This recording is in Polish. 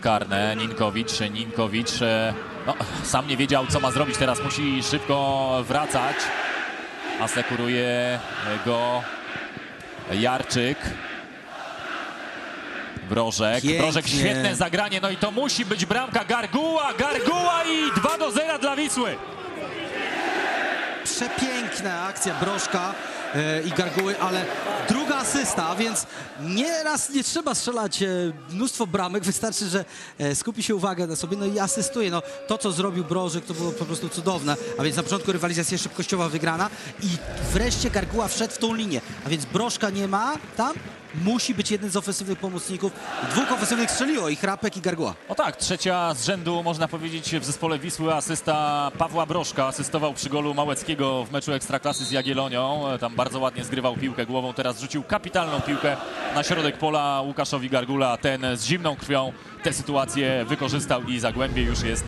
karne. Ninkowicz, Ninkowicz e, no, sam nie wiedział, co ma zrobić. Teraz musi szybko wracać. Asekuruje go Jarczyk. Brożek. Pięknie. Brożek, świetne zagranie. No i to musi być bramka Garguła. Garguła i 2 do 0 dla Wisły. Przepiękna akcja Brożka e, i Garguły, ale druga asysta, więc nieraz nie trzeba strzelać e, mnóstwo bramek, wystarczy, że e, skupi się uwagę na sobie, no i asystuje. No, to, co zrobił Brożek, to było po prostu cudowne, a więc na początku rywalizacja szybkościowa wygrana i wreszcie Garguła wszedł w tą linię, a więc Brożka nie ma tam, musi być jeden z ofensywnych pomocników. Dwóch ofensywnych strzeliło i Chrapek i Garguła. No tak, trzecia z rzędu, można powiedzieć, w zespole Wisły asysta Pawła Brożka. Asystował przy golu Małeckiego w meczu Ekstraklasy z Jagiellonią. Tam bardzo ładnie zgrywał piłkę głową. Teraz rzucił kapitalną piłkę na środek pola Łukaszowi Gargula. Ten z zimną krwią tę sytuację wykorzystał i Zagłębie już jest